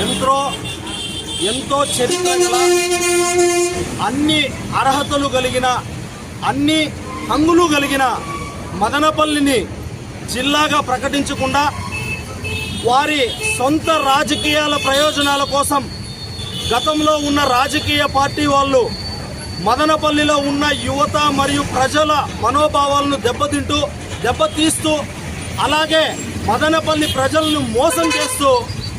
ఎంతో ఎంతో చరిత్ర అన్ని అర్హతలు కలిగిన అన్ని హంగులు కలిగిన మదనపల్లిని జిల్లాగా ప్రకటించకుండా వారి సొంత రాజకీయాల ప్రయోజనాల కోసం గతంలో ఉన్న రాజకీయ పార్టీ వాళ్ళు మదనపల్లిలో ఉన్న యువత మరియు ప్రజల మనోభావాలను దెబ్బతింటూ దెబ్బతీస్తూ అలాగే మదనపల్లి ప్రజలను మోసం చేస్తూ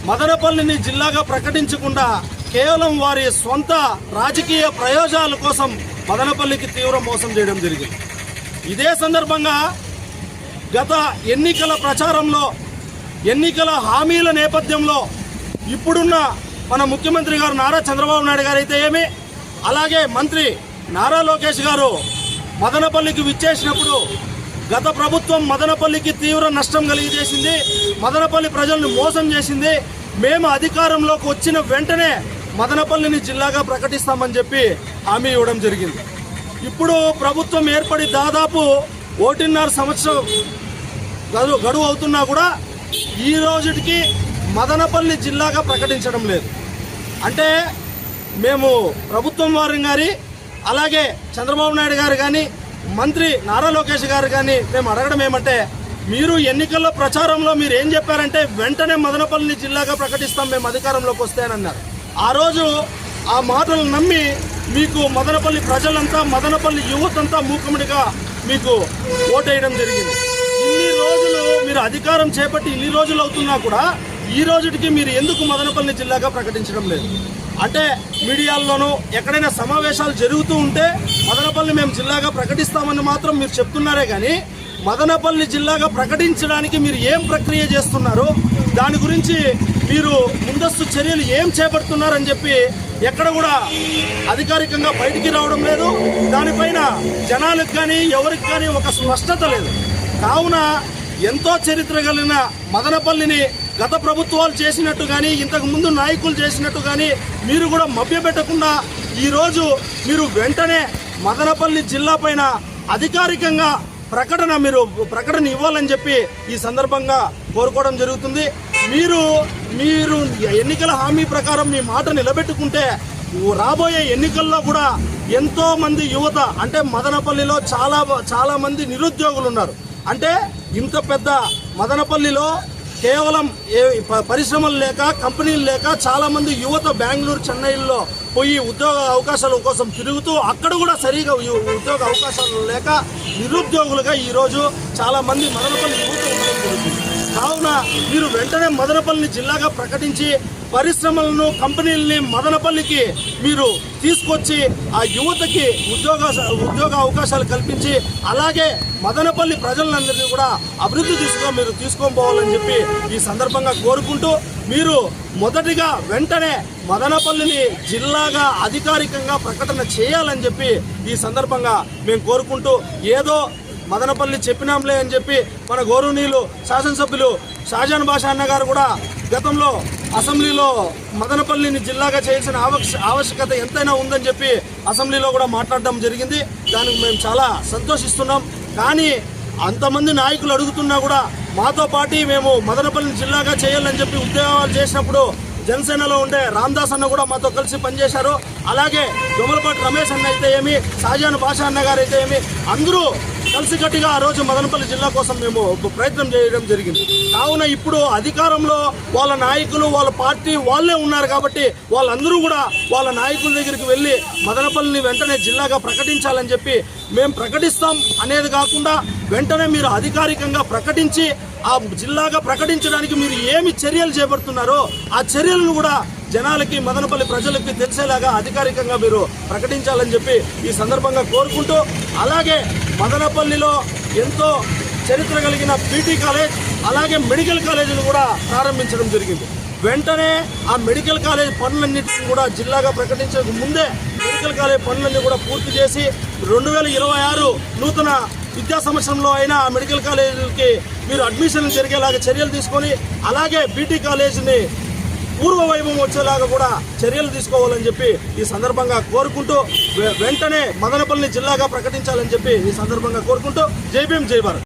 మదనపల్లిని జిల్లాగా ప్రకటించకుండా కేవలం వారి సొంత రాజకీయ ప్రయోజనాల కోసం మదనపల్లికి తీవ్ర మోసం చేయడం జరిగింది. ఇదే సందర్భంగా గత ఎన్నికల ప్రచారంలో ఎన్నికల హామీల నేపథ్యంలో ఇప్పుడున్న మన ముఖ్యమంత్రి గారు నారా చంద్రబాబు నాయుడు గారు అయితే ఏమి అలాగే మంత్రి నారా లోకేష్ గారు మదనపల్లికి విచ్చేసినప్పుడు గత ప్రభుత్వం మదనపల్లికి తీవ్ర నష్టం కలిగజేసింది. మదనపల్లి ప్రజలను మోసం చేసింది. మేము అధికారంలోకి వచ్చిన వెంటనే మదనపల్లిని జిల్లాగా ప్రకటిస్తామని చెప్పి హామీ ఇవ్వడం జరిగింది. ఇప్పుడు ప్రభుత్వం ఏర్పడి దాదాపు ఒకటిన్నర సంవత్సరం గడువు గడువు అవుతున్నా కూడా ఈ రోజుటికి మదనపల్లి జిల్లాగా ప్రకటించడం లేదు. అంటే మేము ప్రభుత్వం వారిని గారి అలాగే చంద్రబాబు నాయుడు గారు కానీ మంత్రి నారా లోకేష్ గారు కానీ మేము అడగడం ఏమంటే మీరు ఎన్నికల్లో ప్రచారంలో మీరు ఏం చెప్పారంటే వెంటనే మదనపల్లిని జిల్లాగా ప్రకటిస్తాం మేము అధికారంలోకి వస్తాయనన్నారు ఆ రోజు ఆ మాటలు నమ్మి మీకు మదనపల్లి ప్రజలంతా మదనపల్లి యువతంతా మూకుముడిగా మీకు ఓటేయడం జరిగింది. ఇన్ని రోజులు మీరు అధికారం చేపట్టి ఇన్ని రోజులు అవుతున్నా కూడా ఈ రోజుటికి మీరు ఎందుకు మదనపల్లి జిల్లాగా ప్రకటించడం లేదు? అంటే మీడియాల్లోనూ ఎక్కడైనా సమావేశాలు జరుగుతూ ఉంటే మదనపల్లి మేము జిల్లాగా ప్రకటిస్తామని మాత్రం మీరు చెప్తున్నారే కానీ మదనపల్లి జిల్లాగా ప్రకటించడానికి మీరు ఏం ప్రక్రియ చేస్తున్నారు దాని గురించి మీరు ముందస్తు చర్యలు ఏం చేపడుతున్నారని చెప్పి ఎక్కడ కూడా అధికారికంగా బయటికి రావడం లేదు. దానిపైన జనాలకు కానీ ఎవరికి కానీ ఒక స్పష్టత లేదు. కావున ఎంతో చరిత్ర కలిగిన మదనపల్లిని గత ప్రభుత్వాలు చేసినట్టు కానీ ఇంతకు ముందు నాయకులు చేసినట్టు కానీ మీరు కూడా మభ్యపెట్టకుండా ఈరోజు మీరు వెంటనే మదనపల్లి జిల్లా పైన అధికారికంగా ప్రకటన మీరు ప్రకటన ఇవ్వాలని చెప్పి ఈ సందర్భంగా కోరుకోవడం జరుగుతుంది. మీరు మీరు ఎన్నికల హామీ ప్రకారం మీ మాట నిలబెట్టుకుంటే రాబోయే ఎన్నికల్లో కూడా ఎంతో మంది యువత అంటే మదనపల్లిలో చాలా చాలా మంది నిరుద్యోగులు ఉన్నారు. అంటే ఇంత పెద్ద మదనపల్లిలో కేవలం ఏ ప- పరిశ్రమలు లేక కంపెనీలు లేక చాలామంది యువత బెంగళూరు చెన్నైల్లో పోయి ఉద్యోగ అవకాశాల కోసం తిరుగుతూ అక్కడ కూడా సరిగా ఉద్యోగ అవకాశాలు లేక నిరుద్యోగులుగా ఈరోజు చాలామంది మంది యువతలు యువత ఉండడం జరుగుతుంది. కావున మీరు వెంటనే మదనపల్లిని జిల్లాగా ప్రకటించి పరిశ్రమలను కంపెనీలని మదనపల్లికి మీరు తీసుకొచ్చి ఆ యువతకి ఉద్యోగ ఉద్యోగ అవకాశాలు కల్పించి అలాగే మదనపల్లి ప్రజలందరినీ కూడా అభివృద్ధి దిశగా మీరు తీసుకొని పోవాలని చెప్పి ఈ సందర్భంగా కోరుకుంటూ మీరు మొదటిగా వెంటనే మదనపల్లిని జిల్లాగా అధికారికంగా ప్రకటన చేయాలని చెప్పి ఈ సందర్భంగా మేము కోరుకుంటూ ఏదో మదనపల్లి చెప్పినాంలే అని చెప్పి మన గౌరవనీయులు శాసనసభ్యులు షాజాన్ బాషా అన్న గారు కూడా గతంలో అసెంబ్లీలో మదనపల్లిని జిల్లాగా చేయాల్సిన ఆవశ్య ఆవశ్యకత ఎంతైనా ఉందని చెప్పి అసెంబ్లీలో కూడా మాట్లాడడం జరిగింది. దానికి మేము చాలా సంతోషిస్తున్నాం. కానీ అంతమంది నాయకులు అడుగుతున్నా కూడా మాతో పాటు మేము మదనపల్లిని జిల్లాగా చేయాలని చెప్పి ఉద్యోగాలు చేసినప్పుడు జనసేనలో ఉండే రామ్దాస్ అన్న కూడా మాతో కలిసి పనిచేశారు. అలాగే దొమలపాటి రమేష్ అన్న అయితే ఏమి షాజాన్ భాషా అన్న గారు అయితే ఏమి అందరూ కలిసికట్టుగా ఆ రోజు మదనపల్లి జిల్లా కోసం మేము ప్రయత్నం చేయడం జరిగింది. కావున ఇప్పుడు అధికారంలో వాళ్ళ నాయకులు వాళ్ళ పార్టీ వాళ్ళే ఉన్నారు కాబట్టి వాళ్ళందరూ కూడా వాళ్ళ నాయకుల దగ్గరికి వెళ్ళి మదనపల్లిని వెంటనే జిల్లాగా ప్రకటించాలని చెప్పి మేము ప్రకటిస్తాం అనేది కాకుండా వెంటనే మీరు అధికారికంగా ప్రకటించి ఆ జిల్లాగా ప్రకటించడానికి మీరు ఏమి చర్యలు చేపడుతున్నారో ఆ చర్యలను కూడా జనాలకి మదనపల్లి ప్రజలకి తెలిసేలాగా అధికారికంగా మీరు ప్రకటించాలని చెప్పి ఈ సందర్భంగా కోరుకుంటూ అలాగే మదనపల్లిలో ఎంతో చరిత్ర కలిగిన పీటీ కాలేజ్ అలాగే మెడికల్ కాలేజీలు కూడా ప్రారంభించడం జరిగింది. వెంటనే ఆ మెడికల్ కాలేజ్ పనులన్నింటినీ కూడా జిల్లాగా ప్రకటించక ముందే మెడికల్ కాలేజ్ పనులన్నీ కూడా పూర్తి చేసి రెండు వేల ఇరవై ఆరు నూతన విద్యా సంవత్సరంలో అయినా మెడికల్ కాలేజీకి మీరు అడ్మిషన్ జరిగేలాగా చర్యలు తీసుకొని అలాగే బీటీ కాలేజీని పూర్వ వైభవం వచ్చేలాగా కూడా చర్యలు తీసుకోవాలని చెప్పి ఈ సందర్భంగా కోరుకుంటూ వె- వెంటనే మదనపల్లి జిల్లాగా ప్రకటించాలని చెప్పి ఈ సందర్భంగా కోరుకుంటూ జై భీమ్ జై భారత్.